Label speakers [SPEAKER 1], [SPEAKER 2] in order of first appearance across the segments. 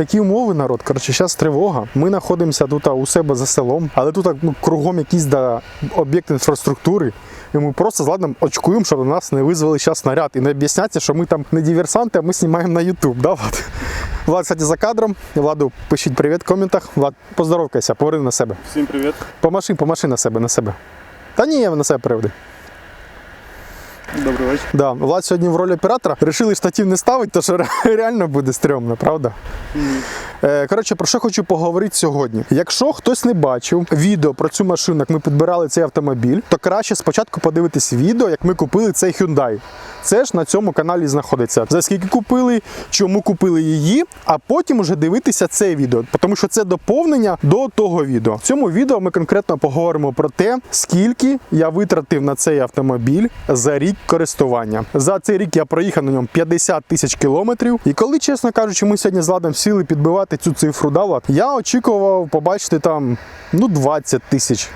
[SPEAKER 1] Такі умови, народ. Коротше, зараз тривога. Ми знаходимося тут у себе за селом, але тут ну, кругом якісь да, об'єкти інфраструктури. І ми просто з Ладом очкуємо, щоб на нас не визвали зараз снаряд. І не об'ясняться, що ми там не диверсанти, а ми знімаємо на YouTube. Да, Влад? Влад, кстати, за кадром. Владу, пишіть привіт в коментах. Влад, поздоровкайся, поверни на себе.
[SPEAKER 2] Всім привіт.
[SPEAKER 1] Помаши, помаши на себе, на себе. Та ні, я на себе приведи.
[SPEAKER 2] Добрий вечір.
[SPEAKER 1] Да, Влад сьогодні в ролі оператора. Рішили штатів не ставити, тому що реально буде стрьомно, правда? Е, Коротше, про що хочу поговорити сьогодні. Якщо хтось не бачив відео про цю машину, як ми підбирали цей автомобіль, то краще спочатку подивитись відео, як ми купили цей Hyundai. Це ж на цьому каналі знаходиться. За скільки купили, чому купили її, а потім уже дивитися це відео, тому що це доповнення до того відео. В цьому відео ми конкретно поговоримо про те, скільки я витратив на цей автомобіль за рік користування. За цей рік я проїхав на ньому 50 тисяч кілометрів. І коли, чесно кажучи, ми сьогодні з Ладом сіли підбивати цю цифру, дала. Я очікував побачити там ну 20 тисяч.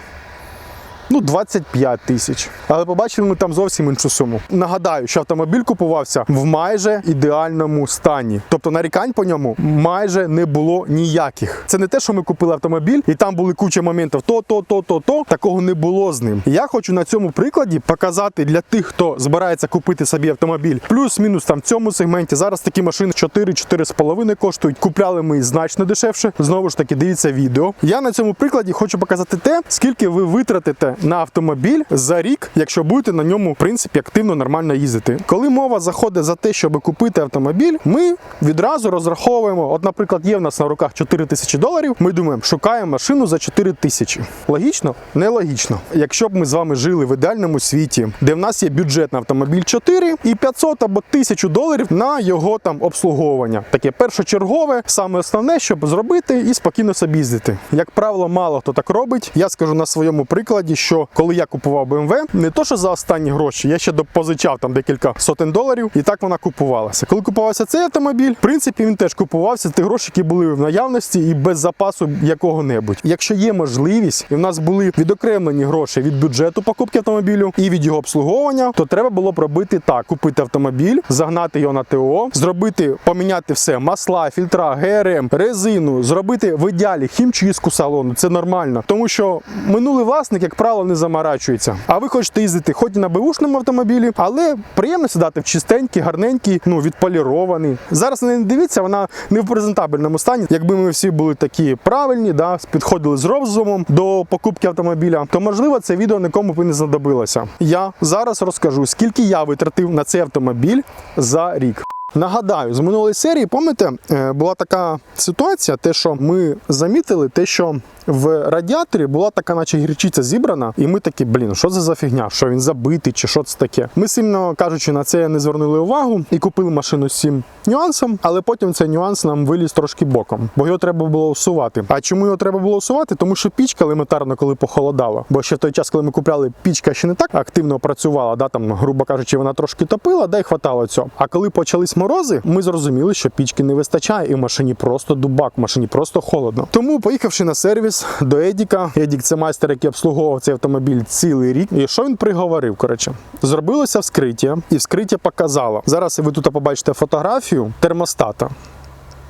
[SPEAKER 1] Ну, 25 тисяч. Але побачили ми там зовсім іншу суму. Нагадаю, що автомобіль купувався в майже ідеальному стані. Тобто нарікань по ньому майже не було ніяких. Це не те, що ми купили автомобіль, і там були куча моментів. То, то, то, то, то. Такого не було з ним. Я хочу на цьому прикладі показати для тих, хто збирається купити собі автомобіль. Плюс-мінус там в цьому сегменті. Зараз такі машини 4-4,5 коштують. Купляли ми значно дешевше. Знову ж таки, дивіться відео. Я на цьому прикладі хочу показати те, скільки ви витратите на автомобіль за рік, якщо будете на ньому в принципі активно нормально їздити. Коли мова заходить за те, щоб купити автомобіль, ми відразу розраховуємо. От, наприклад, є в нас на руках 4 тисячі доларів. Ми думаємо, шукаємо машину за 4 тисячі. Логічно? Нелогічно. Якщо б ми з вами жили в ідеальному світі, де в нас є бюджет на автомобіль 4 і 500 або 1000 доларів на його там обслуговування. Таке першочергове, саме основне, щоб зробити і спокійно собі їздити. Як правило, мало хто так робить. Я скажу на своєму прикладі, що коли я купував BMW, не то що за останні гроші, я ще допозичав там декілька сотень доларів, і так вона купувалася. Коли купувався цей автомобіль, в принципі, він теж купувався ті гроші, які були в наявності, і без запасу якого-небудь. Якщо є можливість, і в нас були відокремлені гроші від бюджету покупки автомобілю і від його обслуговування, то треба було б робити так: купити автомобіль, загнати його на ТО, зробити, поміняти все: масла, фільтра, ГРМ, резину, зробити в ідеалі хімчистку салону. Це нормально, тому що минулий власник, як правило, не заморачується. А ви хочете їздити хоч на беушному автомобілі, але приємно сідати в чистенький, гарненький, ну відполірований. Зараз не дивіться, вона не в презентабельному стані. Якби ми всі були такі правильні, да, підходили з розумом до покупки автомобіля, то можливо це відео нікому б і не знадобилося. Я зараз розкажу, скільки я витратив на цей автомобіль за рік. Нагадаю, з минулої серії, пам'ятаєте, е, була така ситуація, те, що ми замітили, те, що в радіаторі була така, наче гірчиця зібрана, і ми такі, блін, що це за фігня? Що він забитий, чи що це таке? Ми сильно кажучи, на це не звернули увагу і купили машину з цим нюансом, але потім цей нюанс нам виліз трошки боком, бо його треба було усувати. А чому його треба було усувати? Тому що пічка елементарно, коли похолодало. Бо ще в той час, коли ми купляли, пічка ще не так активно працювала, да, там, грубо кажучи, вона трошки топила, да й хватало цього. А коли почались морози, ми зрозуміли, що пічки не вистачає, і в машині просто дубак, в машині просто холодно. Тому, поїхавши на сервіс до Едіка, Едік це майстер, який обслуговував цей автомобіль цілий рік. І що він приговорив? Коротше, зробилося вскриття, і вскриття показало. Зараз ви тут побачите фотографію термостата.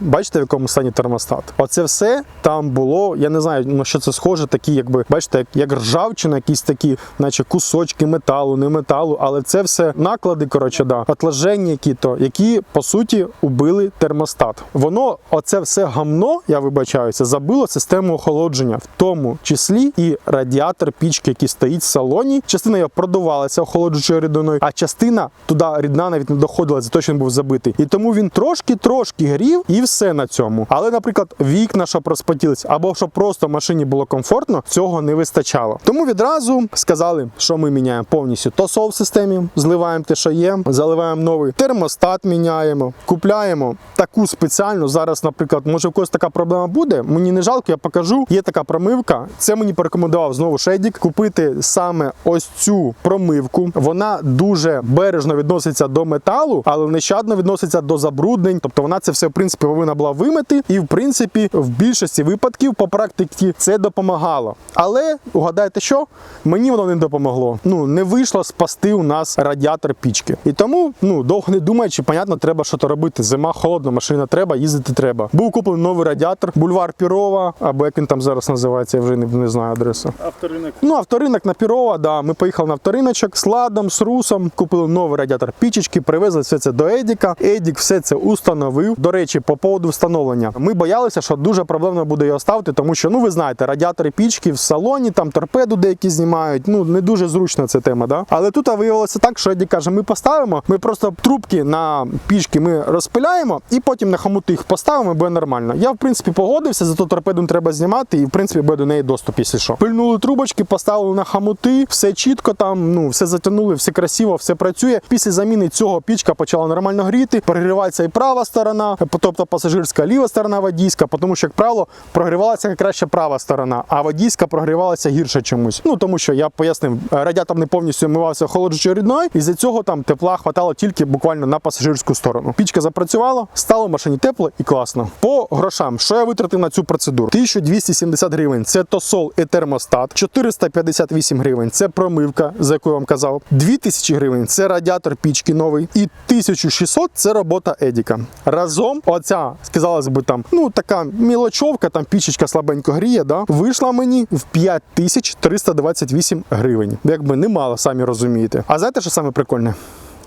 [SPEAKER 1] Бачите, в якому стані термостат? Оце все там було. Я не знаю, на що це схоже, такі, якби бачите, як, як ржавчина, якісь такі, наче кусочки металу, не металу, але це все наклади, коротше, да, отложення, які то, які по суті убили термостат. Воно, оце все гамно, я вибачаюся, забило систему охолодження, в тому числі і радіатор пічки, який стоїть в салоні. Частина його продувалася охолоджуючою рідиною, а частина туди рідна навіть не доходила, за те, що він був забитий. І тому він трошки-трошки грів і все на цьому. Але, наприклад, вікна, щоб розпотілись, або щоб просто машині було комфортно, цього не вистачало. Тому відразу сказали, що ми міняємо повністю тосол в системі, зливаємо те, що є, заливаємо новий термостат, міняємо, купляємо таку спеціальну. Зараз, наприклад, може в когось така проблема буде. Мені не жалко, я покажу. Є така промивка. Це мені порекомендував знову Шедік купити саме ось цю промивку. Вона дуже бережно відноситься до металу, але нещадно відноситься до забруднень. Тобто вона це все в принципі повинна була вимити, і в принципі в більшості випадків по практиці це допомагало. Але угадайте, що мені воно не допомогло. Ну не вийшло спасти у нас радіатор пічки. І тому, ну довго не думаючи, понятно, треба що то робити. Зима холодна, машина треба, їздити треба. Був куплений новий радіатор, бульвар Пірова, або як він там зараз називається, я вже не, не знаю адресу.
[SPEAKER 2] Авторинок.
[SPEAKER 1] Ну, авторинок на Пірова, да. Ми поїхали на авториночок з ладом, з русом, купили новий радіатор пічечки, привезли все це до Едіка. Едік все це установив. До речі, по поводу встановлення. Ми боялися, що дуже проблемно буде його ставити, тому що, ну ви знаєте, радіатори пічки в салоні, там торпеду деякі знімають. Ну не дуже зручна ця тема, да. Але тут виявилося так, що Едік каже: ми поставимо, ми просто трубки на пічки ми розпиляємо і потім на хомути їх поставимо, буде нормально. Я в принципі погодився, зато торпеду треба знімати, і в принципі буде до неї доступ, якщо що. Пильнули трубочки, поставили на хамути, все чітко там, ну все затягнули, все красиво, все працює. Після заміни цього пічка почала нормально гріти. Прогрівається і права сторона, тобто пасажирська ліва сторона водійська, тому що, як правило, прогрівалася краще права сторона, а водійська прогрівалася гірше чомусь. Ну тому що я пояснив, радіатор не повністю мивався охолоджуючою рідною, і з цього там тепла хватало тільки буквально на пасажирську сторону. Пічка запрацювала, стало в машині тепло і класно. По грошам, що я витратив на цю процедуру? 1270 гривень це тосол і термостат, 458 гривень це промивка, за яку я вам казав, 2000 гривень це радіатор пічки новий, і 1600 це робота Едіка. Разом оця, сказалось би там, ну така мілочовка, там пічечка слабенько гріє, да, вийшла мені в 5328 гривень. Якби немало, самі розумієте. А знаєте, що саме прикольне?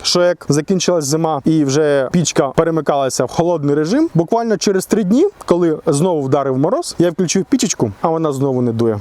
[SPEAKER 1] Що як закінчилась зима і вже пічка перемикалася в холодний режим, буквально через три дні, коли знову вдарив мороз, я включив пічечку, а вона знову не дує.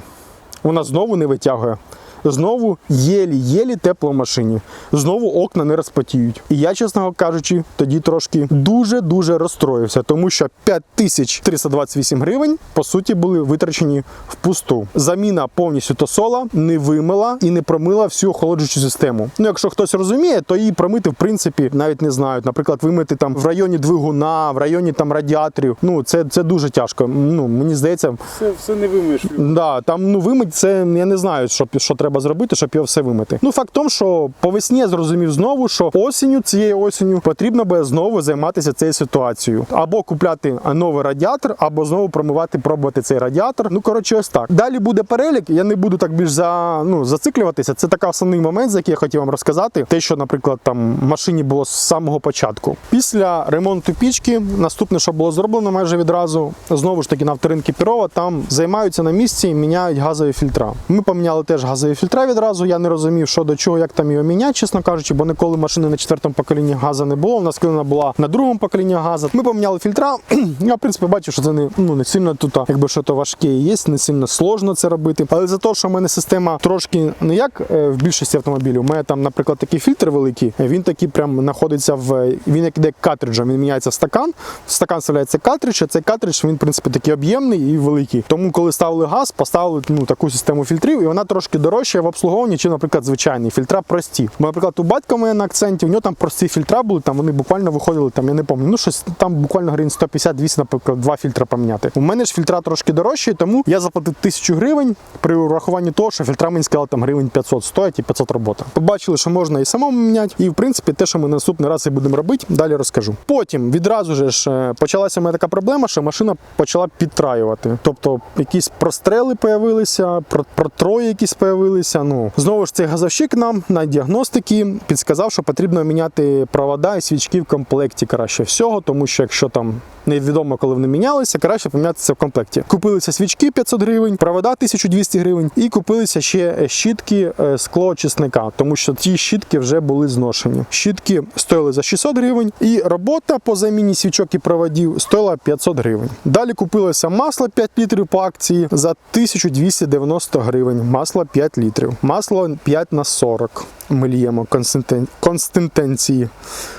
[SPEAKER 1] Вона знову не витягує. Знову єлі-єлі тепло в машині. Знову окна не розпотіють. І я, чесно кажучи, тоді трошки дуже-дуже розстроївся, тому що 5328 гривень, по суті, були витрачені впусту. Заміна повністю тосола не вимила і не промила всю охолоджуючу систему. Ну, якщо хтось розуміє, то її промити, в принципі, навіть не знають. Наприклад, вимити там в районі двигуна, в районі там радіаторів. Ну, це, це дуже тяжко. Ну, мені здається,
[SPEAKER 2] Все, все не вимиєш.
[SPEAKER 1] Да, там ну вимить це я не знаю, що, що треба зробити, щоб його все вимити. Ну факт в тому, що по весні я зрозумів знову, що осінню, цією осінню потрібно буде знову займатися цією ситуацією. Або купляти новий радіатор, або знову промивати, пробувати цей радіатор. Ну коротше, ось так. Далі буде перелік. Я не буду так більш за ну зациклюватися. Це така основний момент, за який я хотів вам розказати. Те, що, наприклад, там машині було з самого початку. Після ремонту пічки, наступне, що було зроблено майже відразу, знову ж таки на авторинки Пірова, там займаються на місці і міняють газові фільтра. Ми поміняли теж газові фільтра відразу. Я не розумів, що до чого, як там його міняти, чесно кажучи, бо ніколи машини на четвертому поколінні газу не було. У нас клина була на другому поколінні газу. Ми поміняли фільтра. Я, в принципі, бачу, що це не, ну, не сильно тут, якби що то важке є, не сильно сложно це робити. Але за те, що в мене система трошки не як е, в більшості автомобілів, у мене там, наприклад, такий фільтр великий, він такий прям знаходиться в він як іде картриджем, він міняється в стакан. В стакан вставляється картридж, а цей картридж він, в принципі, такий об'ємний і великий. Тому, коли ставили газ, поставили ну, таку систему фільтрів, і вона трошки дорожча в обслуговуванні, чи, наприклад, звичайні фільтра прості. Бо, наприклад, у батька мене на акценті, у нього там прості фільтра були, там вони буквально виходили, там я не пам'ятаю, ну щось там буквально гривень 150-200, наприклад, два фільтра поміняти. У мене ж фільтра трошки дорожчі, тому я заплатив тисячу гривень при урахуванні того, що фільтра мені сказали там гривень 500 стоять і 500 робота. Побачили, що можна і самому міняти, і в принципі те, що ми наступний раз і будемо робити, далі розкажу. Потім відразу ж е, почалася мене така проблема, що машина почала підтраювати. Тобто якісь прострели появилися, про- протрої якісь появилися. Ну знову ж цей газовщик нам на діагностики підсказав, що потрібно міняти провода і свічки в комплекті краще всього, тому що якщо там невідомо, коли вони мінялися, краще помінятися в комплекті. Купилися свічки 500 гривень, провода 1200 гривень, і купилися ще щітки е, склоочисника, тому що ці щітки вже були зношені. Щітки стоїли за 600 гривень, і робота по заміні свічок і проводів стоїла 500 гривень. Далі купилося масло 5 літрів по акції за 1290 гривень. Масло 5 літрів. Масло 5 на 40 ми ліємо консистен...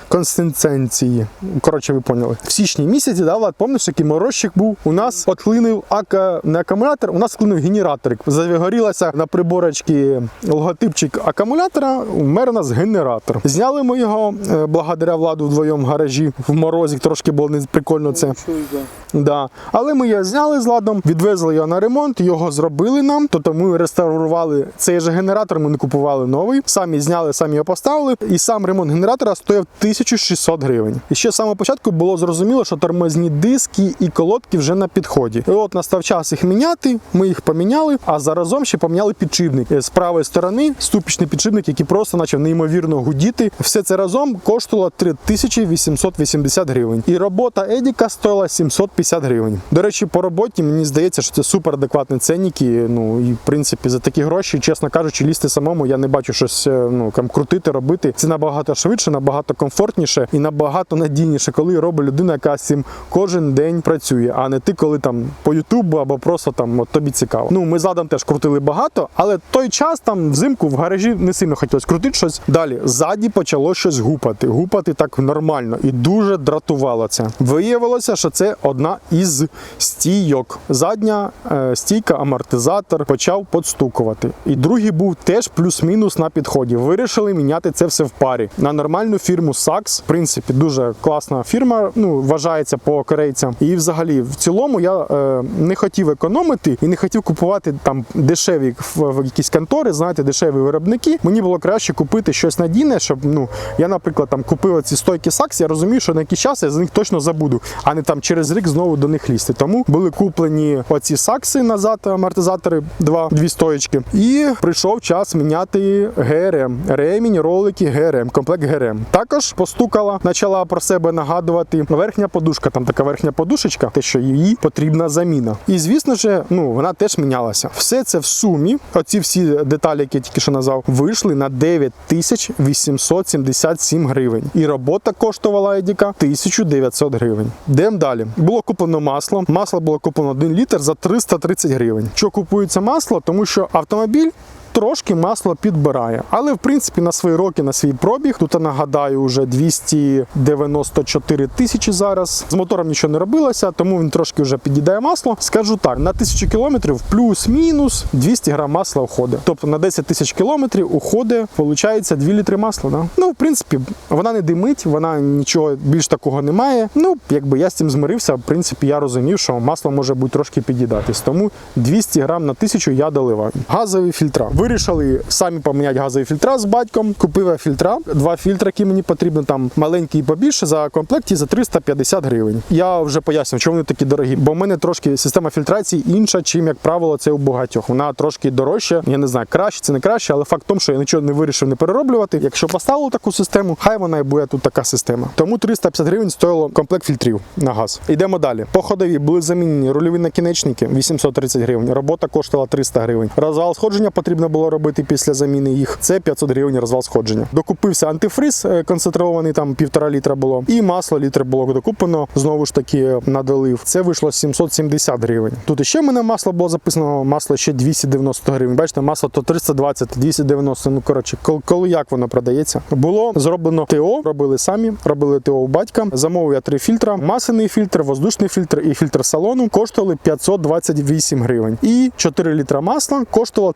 [SPEAKER 1] констинтенції. Коротше, ви поняли. В січні місяці, да, Влад, пам'ятаєш, який морозчик був? У нас отклинив ака... не акумулятор, у нас клинив генераторик. Загорілася на приборочці логотипчик акумулятора, умер у нас генератор. Зняли ми його е, благодаря владу вдвоєм в гаражі в морозі, трошки було не прикольно це.
[SPEAKER 2] Да.
[SPEAKER 1] Да. Але ми його зняли з ладом, відвезли його на ремонт, його зробили нам. Тобто ми реставрували цей же генератор, ми не купували новий. Самі зняли, самі його поставили. І сам ремонт генератора стоїв 1600 гривень. І ще з самого початку було зрозуміло, що термо тормозні диски і колодки вже на підході. І от настав час їх міняти. Ми їх поміняли, а заразом ще поміняли підшипник Е, з правої сторони. Ступічний підшипник, який просто почав неймовірно гудіти. Все це разом коштувало 3880 гривень. І робота Едіка стоїла 750 гривень. До речі, по роботі мені здається, що це супер адекватні ценники. Ну і в принципі за такі гроші, чесно кажучи, лізти самому я не бачу щось е, ну там крутити, робити. Це набагато швидше, набагато комфортніше і набагато надійніше, коли робить людина, яка з цим кожен день працює, а не ти, коли там по Ютубу або просто там от тобі цікаво. Ну ми з Адом теж крутили багато, але той час там взимку в гаражі не сильно хотілося крутити щось. Далі ззаді почало щось гупати. Гупати так нормально і дуже дратувало це. Виявилося, що це одна із стійок. Задня е, стійка, амортизатор почав подстукувати. І другий був теж плюс-мінус на підході. Вирішили міняти це все в парі на нормальну фірму Saks. В принципі, дуже класна фірма. Ну вважається по корейцям. І взагалі, в цілому, я е, не хотів економити і не хотів купувати там дешеві в, якісь контори, знаєте, дешеві виробники. Мені було краще купити щось надійне, щоб ну я, наприклад, там купив ці стойки Saks, я розумію, що на якийсь час я за них точно забуду, а не там через рік знову до них лізти. Тому були куплені оці сакси назад, амортизатори, два дві стоєчки. І прийшов час міняти ГРМ. Ремінь, ролики, ГРМ, комплект ГРМ. Також постукала, почала про себе нагадувати верхня подушка. Там така верхня подушечка, те, що її потрібна заміна. І звісно ж, ну вона теж мінялася. Все це в сумі, оці всі деталі, які я тільки що назвав, вийшли на 9877 гривень. І робота коштувала Едіка 1900 гривень. Йдемо далі. Було куплено масло. Масло було куплено 1 літр за 330 гривень. Що купується масло? Тому що автомобіль. Трошки масло підбирає, але в принципі на свої роки, на свій пробіг. Тут я нагадаю, вже 294 тисячі зараз. З мотором нічого не робилося, тому він трошки вже під'їдає масло. Скажу так: на тисячу кілометрів плюс-мінус 200 грам масла уходить. Тобто на 10 тисяч кілометрів уходить, виходить 2 літри масла. Да? Ну, в принципі, вона не димить, вона нічого більш такого не має. Ну, якби я з цим змирився, в принципі, я розумів, що масло може бути трошки під'їдатись. Тому 200 грам на тисячу я доливаю. Газові фільтра. Вирішили самі поміняти газові фільтра з батьком. Купив я фільтра, два фільтри, які мені потрібні, там маленький і побільше за комплекті за 350 гривень. Я вже пояснюю, чому вони такі дорогі. Бо в мене трошки система фільтрації інша, чим як правило, це у багатьох. Вона трошки дорожча. Я не знаю, краще це не краще, але факт в тому, що я нічого не вирішив не перероблювати. Якщо поставив таку систему, хай вона і буде тут така система. Тому 350 гривень стоїло комплект фільтрів на газ. Йдемо далі. По ходові були замінені рульові накінечники 830 гривень. Робота коштувала 300 гривень. Розвал сходження потрібно було робити після заміни їх. Це 500 гривень розвал сходження. Докупився антифриз е, концентрований, там півтора літра було, і масло літр було докуплено. Знову ж таки надолив. Це вийшло 770 гривень. Тут іще в мене масло було записано. Масло ще 290 гривень. Бачите, масло то 320, 290. Ну коротше, коли, коли як воно продається. Було зроблено ТО, робили самі, робили ТО у батька. Замовив я три фільтра: масляний фільтр, воздушний фільтр і фільтр салону. Коштували 528 гривень. І 4 літра масла коштувало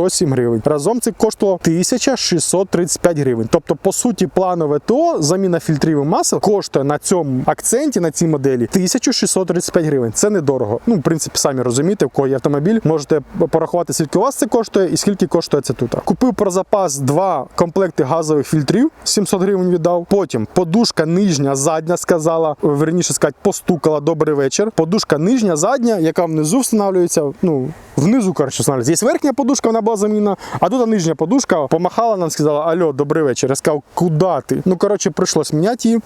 [SPEAKER 1] 1107 гривень. Разом це коштувало 1635 гривень. Тобто, по суті, планове ТО, заміна фільтрів і масел коштує на цьому акценті, на цій моделі 1635 гривень. Це недорого. Ну, в принципі, самі розумієте, в кого є автомобіль, можете порахувати, скільки у вас це коштує і скільки коштує це тут. Купив про запас два комплекти газових фільтрів, 700 гривень віддав. Потім подушка нижня, задня сказала, верніше сказати, постукала добрий вечір. Подушка нижня, задня, яка внизу встановлюється. Ну, внизу, коротше, встановлюється. Є верхня подушка, вона була заміна, а тут нижня подушка помахала нам, сказала: Алло, добрий вечір. Я сказав, куди ти? Ну, коротше, прийшлось міняти її.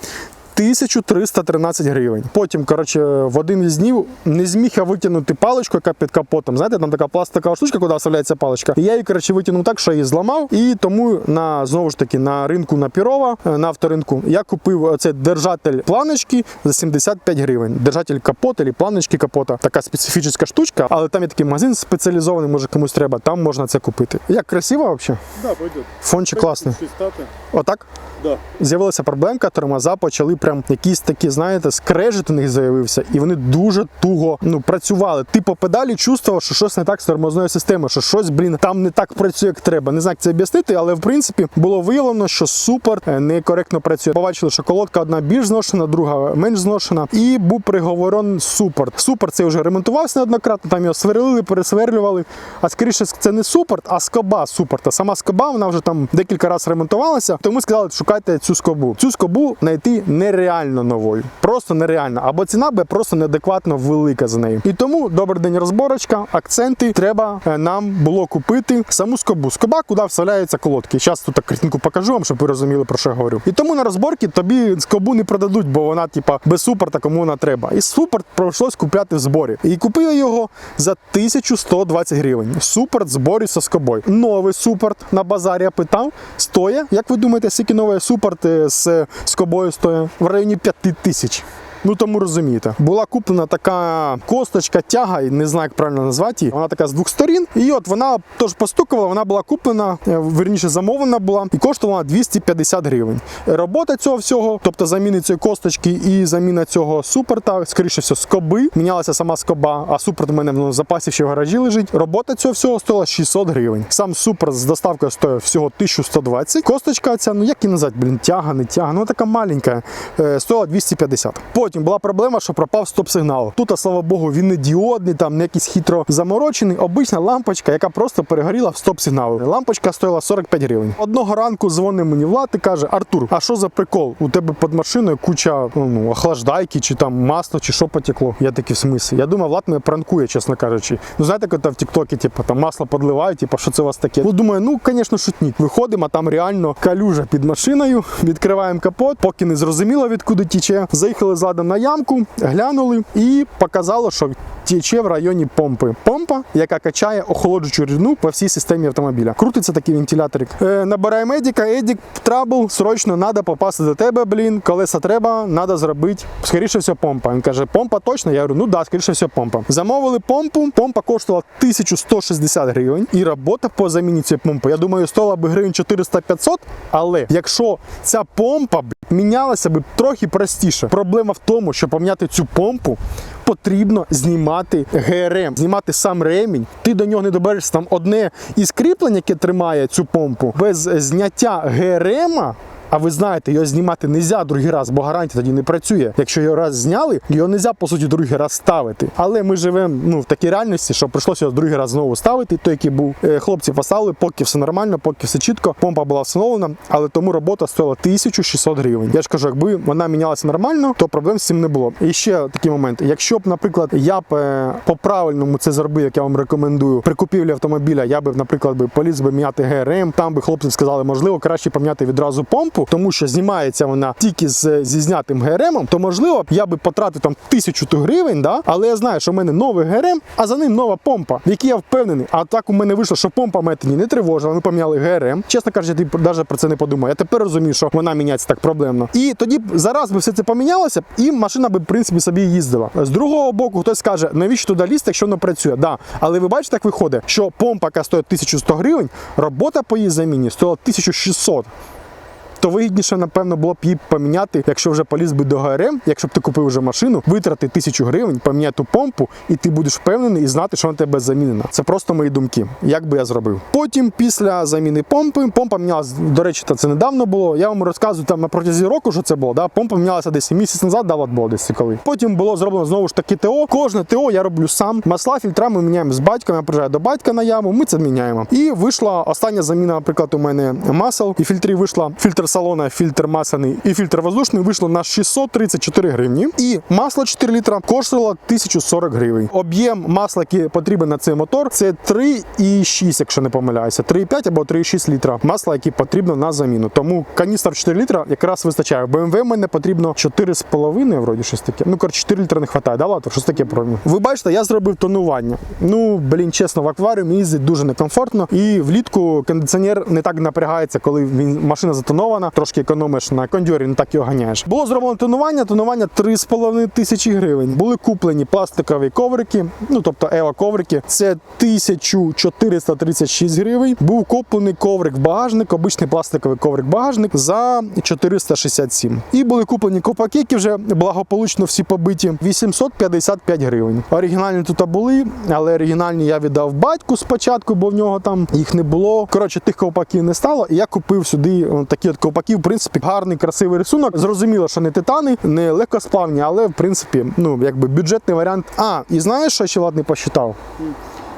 [SPEAKER 1] 1313 гривень. Потім, коротше, в один із днів не зміг я витягнути паличку, яка під капотом. Знаєте, там така пластикова штучка, куди вставляється паличка. І я її, коротше, витягнув так, що її зламав. І тому на знову ж таки на ринку на Пірова, е, на авторинку, я купив цей держатель планочки за 75 гривень. Держатель капота, планочки капота. Така специфічна штучка, але там є такий магазин спеціалізований, може комусь треба, там можна це купити. Як красиво взагалі?
[SPEAKER 2] Да, пойдет.
[SPEAKER 1] Фончик класний. Отак.
[SPEAKER 2] Да.
[SPEAKER 1] з'явилася проблемка, тормоза почали прям якісь такі, знаєте, скрежет у них з'явився, і вони дуже туго ну працювали. Ти по педалі чувствував, що щось не так з тормозною системою, що щось, блін, там не так працює, як треба. Не знаю, як це об'яснити, але в принципі було виявлено, що супер е, некоректно працює. Побачили, що колодка одна більш зношена, друга менш зношена, і був приговорен супорт. Супорт це вже ремонтувався неоднократно. Там його сверлили, пересверлювали. А скоріше це не супорт, а скоба супорта. Сама скоба вона вже там декілька разів ремонтувалася. Тому сказали, шукайте цю скобу. Цю скобу знайти нереально новою. Просто нереально. Або ціна буде просто неадекватно велика за нею. І тому добрий день розборочка, акценти. Треба е, нам було купити саму скобу. Скоба, куди вставляються колодки. Зараз тут так картинку покажу вам, щоб ви розуміли про що я говорю. І тому на розборці тобі скобу не продадуть, бо вона, типа, без супорта кому вона треба. І супорт прийшлось купляти в зборі. І купив я його за 1120 гривень. Супорт в зборі со скобою. Новий супорт на базарі я питав. Стоя, як ви думаєте, скільки новий супорт е, з скобою стоїть? В районі 5 тисяч. Ну тому розумієте, була куплена така косточка, тяга, і не знаю, як правильно назвати її. Вона така з двох сторін. І от вона теж постукувала, вона була куплена, е, верніше замовлена була, і коштувала 250 гривень. Робота цього всього, тобто заміни цієї косточки і заміна цього супорта, скоріше всього, скоби. Мінялася сама скоба, а супорт у мене ну, в запасі ще в гаражі лежить. Робота цього всього стоїла 600 гривень. Сам супорт з доставкою стоїв всього 1120. Косточка ця, ну як її назвати, блін, тяга, не тяга, ну така маленька, е, стоїла 250. Потім була проблема, що пропав стоп-сигнал. Тут, а, слава Богу, він не діодний, там не якийсь хитро заморочений. Обична лампочка, яка просто перегоріла в стоп-сигналу. Лампочка стоїла 45 гривень. Одного ранку дзвонить мені Влад і каже: Артур, а що за прикол? У тебе під машиною куча ну, охлаждайки, чи там масло, чи що потекло. Я такий в смислі. Я думаю, Влад мене пранкує, чесно кажучи. Ну знаєте, коли в Тіктокі, типу, там масло подливають, типу, що це у вас таке? Ну думаю, ну звісно, шутник. Виходимо, а там реально калюжа під машиною. Відкриваємо капот, поки не зрозуміло, відкуди тіче. Заїхали задом на ямку, глянули і показало, що тече в районі помпи. Помпа, яка качає охолоджуючу рідину по всій системі автомобіля. Крутиться такий вентиляторик. Е, набираємо Едіка, Едік, трабл, срочно треба попасти до тебе, блін. Колеса треба, треба зробити. Скоріше все, помпа. Він каже, помпа точно? Я говорю, ну да, скоріше все, помпа. Замовили помпу, помпа коштувала 1160 гривень. І робота по заміні цієї помпи, я думаю, стоїла би гривень 400-500. Але якщо ця помпа б, мінялася б трохи простіше. Проблема в тому, що поміняти цю помпу потрібно знімати ГРМ, знімати сам ремінь. Ти до нього не доберешся там одне із кріплень, яке тримає цю помпу, без зняття ГРМа. А ви знаєте, його знімати не можна другий раз, бо гарантія тоді не працює. Якщо його раз зняли, його не можна, по суті, другий раз ставити. Але ми живемо ну, в такій реальності, що прийшлося його другий раз знову ставити. Той, який був Е, хлопці поставили, поки все нормально, поки все чітко. Помпа була встановлена, але тому робота стоїла 1600 гривень. Я ж кажу, якби вона мінялася нормально, то проблем з цим не було. І ще такий момент: якщо б, наприклад, я б е, по правильному це зробив, як я вам рекомендую, при купівлі автомобіля, я би, наприклад, би поліз би міняти ГРМ, там би хлопці сказали, можливо, краще поміняти відразу помпу, тому що знімається вона тільки з, зі знятим ГРМом, то можливо я би потратив там тисячу ту гривень, да? але я знаю, що в мене новий ГРМ, а за ним нова помпа, в якій я впевнений. А так у мене вийшло, що помпа мене не тривожила, ми поміняли ГРМ. Чесно кажучи, я навіть про це не подумав. Я тепер розумію, що вона міняється так проблемно. І тоді б зараз би все це помінялося, і машина би в принципі собі їздила. З другого боку, хтось скаже, навіщо туди лізти, якщо воно працює? Да. Але ви бачите, як виходить, що помпа, яка стоїть 1100 гривень, робота по її заміні стоїла 1600 то вигідніше, напевно, було б її поміняти, якщо вже поліз би до ГРМ, якщо б ти купив вже машину, витрати тисячу гривень, поміняти ту помпу, і ти будеш впевнений і знати, що вона тебе замінена. Це просто мої думки. Як би я зробив. Потім, після заміни помпи, помпа мінялась, до речі, це недавно було. Я вам розказую там на протязі року, що це було. Да? Помпа мінялася десь місяць назад, да, от було десь коли. Потім було зроблено знову ж таки ТО. Кожне ТО я роблю сам. Масла, фільтра ми міняємо з батьком. Я приїжджаю до батька на яму, ми це міняємо. І вийшла остання заміна, наприклад, у мене масел і фільтрів вийшла фільтр салона, фільтр масляний і фільтр воздушний вийшло на 634 гривні. І масло 4 літра коштувало 1040 гривень. Об'єм масла, який потрібен на цей мотор, це 3,6, якщо не помиляюся, 3,5 або 3,6 літра масла, які потрібно на заміну. Тому каністр 4 літра якраз вистачає. В BMW мене потрібно 4,5, вроді щось таке. Ну, коротше, 4 літра не вистачає, да, ладно? Щось таке про Ви бачите, я зробив тонування. Ну, блін, чесно, в акваріумі їздить дуже некомфортно. І влітку кондиціонер не так напрягається, коли він машина затонована, трошки економиш на кондьорі, не так його ганяєш. Було зроблено тонування, тонування 3,5 тисячі гривень. Були куплені пластикові коврики, ну тобто ева коврики. Це 1436 гривень. Був куплений коврик багажник, обичний пластиковий коврик багажник за 467. І були куплені копаки, які вже благополучно всі побиті 855 гривень. Оригінальні тут були, але оригінальні я віддав батьку спочатку, бо в нього там їх не було. Коротше, тих ковпаків не стало. І я купив сюди такі от ковпаки. В принципі, гарний, красивий рисунок. Зрозуміло, що не титани, не легкосплавні, але в принципі, ну якби бюджетний варіант. А, і знаєш, що ще ладний посчитав?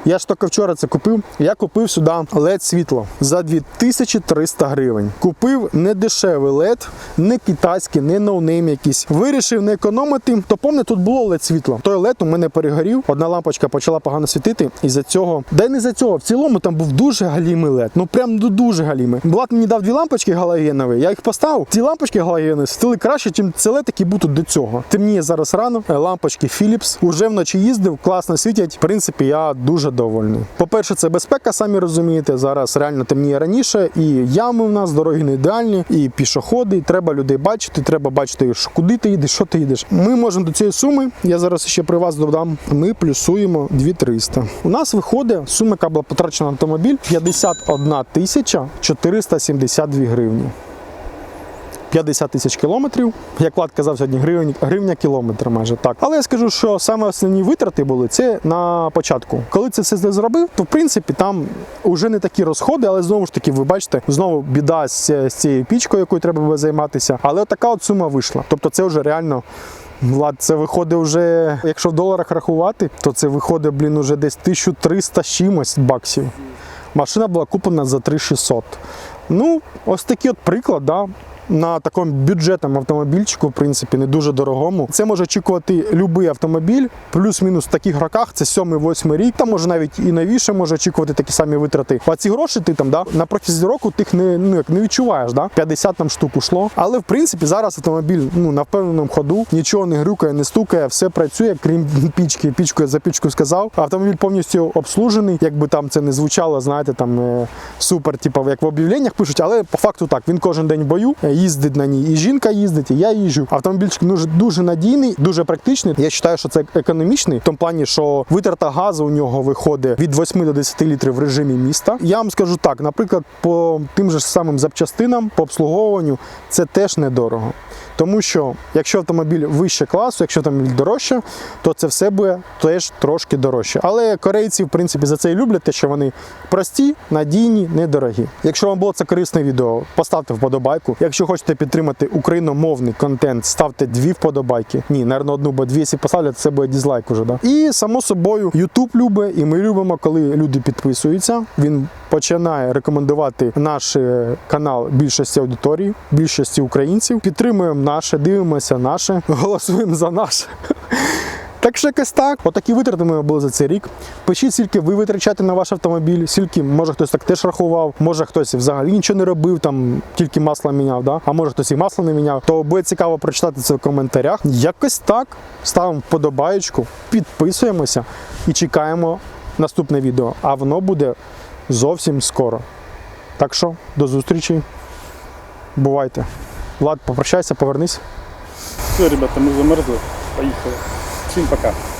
[SPEAKER 1] Я ж тільки вчора це купив. Я купив сюди LED світло за 2300 гривень. Купив не дешевий LED, не китайський, не ноунейм якийсь. Вирішив не економити. То помне, тут було LED світло. Той LED у мене перегорів. Одна лампочка почала погано світити. І за цього, да й не за цього. В цілому там був дуже галімий LED. Ну прям дуже галімий. Влад мені дав дві лампочки галогенові. Я їх поставив. Ці лампочки галогенові світили краще, ніж це LED, які будуть до цього. Темніє зараз рано. Лампочки Philips. Уже вночі їздив, класно світять. В принципі, я дуже довольний. По-перше, це безпека, самі розумієте. Зараз реально темніє раніше, і ями в нас, дороги не ідеальні, і пішоходи. Треба людей бачити, треба бачити, куди ти їдеш, що ти їдеш. Ми можемо до цієї суми. Я зараз ще при вас додам. Ми плюсуємо 2300. У нас виходить сума, яка була потрачена на автомобіль 51 тисяча 472 гривні. 50 тисяч кілометрів. Як Влад казав сьогодні, гривень, гривня кілометр майже так. Але я скажу, що саме основні витрати були це на початку. Коли це все зробив, то в принципі там вже не такі розходи, але знову ж таки, ви бачите, знову біда з, з цією пічкою, якою треба буде займатися. Але така от сума вийшла. Тобто це вже реально. Влад, це виходить вже, якщо в доларах рахувати, то це виходить, блін, уже десь 1300 чимось баксів. Машина була куплена за 3600. Ну, ось такий от приклад, да. На такому бюджетному автомобільчику, в принципі, не дуже дорогому. Це може очікувати будь-який автомобіль, плюс-мінус в таких роках, це 7-8 рік, там може навіть і новіше може очікувати такі самі витрати. А ці гроші ти там да, на протязі року тих не, ну, як не відчуваєш. Да? 50 там штук ушло. Але в принципі зараз автомобіль ну, на впевненому ходу, нічого не грюкає, не стукає, все працює, крім пічки. Пічку я за пічку сказав. Автомобіль повністю обслужений, якби там це не звучало, знаєте, там е, супер, типу, як в об'явленнях пишуть, але по факту так, він кожен день в бою, їздить на ній. І жінка їздить, і я їжджу. Автомобільчик дуже, дуже надійний, дуже практичний. Я вважаю, що це економічний, в тому плані, що витрата газу у нього виходить від 8 до 10 літрів в режимі міста. Я вам скажу так, наприклад, по тим же самим запчастинам, по обслуговуванню, це теж недорого. Тому що якщо автомобіль вище класу, якщо автомобіль дорожче, то це все буде теж трошки дорожче. Але корейці, в принципі, за це і люблять, те, що вони прості, надійні, недорогі. Якщо вам було це корисне відео, поставте вподобайку. Якщо хочете підтримати україномовний контент, ставте дві вподобайки. Ні, наверное, одну, бо дві, якщо поставлять, це буде дізлайк уже. Да? І само собою, YouTube любить, і ми любимо, коли люди підписуються. Він починає рекомендувати наш е, канал більшості аудиторії, більшості українців. Підтримуємо наше, дивимося наше, голосуємо за наше. Так що якось так. Отакі витрати ми були за цей рік. Пишіть, скільки ви витрачаєте на ваш автомобіль, скільки, може хтось так теж рахував, може хтось взагалі нічого не робив, там тільки масло міняв, да? а може хтось і масло не міняв. То буде цікаво прочитати це в коментарях. Якось так. Ставимо вподобаєчку, підписуємося і чекаємо наступне відео. А воно буде зовсім скоро. Так що до зустрічі. Бувайте. Влад, попрощайся, повернись.
[SPEAKER 2] Все, ребята, мы замерзли. Поехали. Всем пока.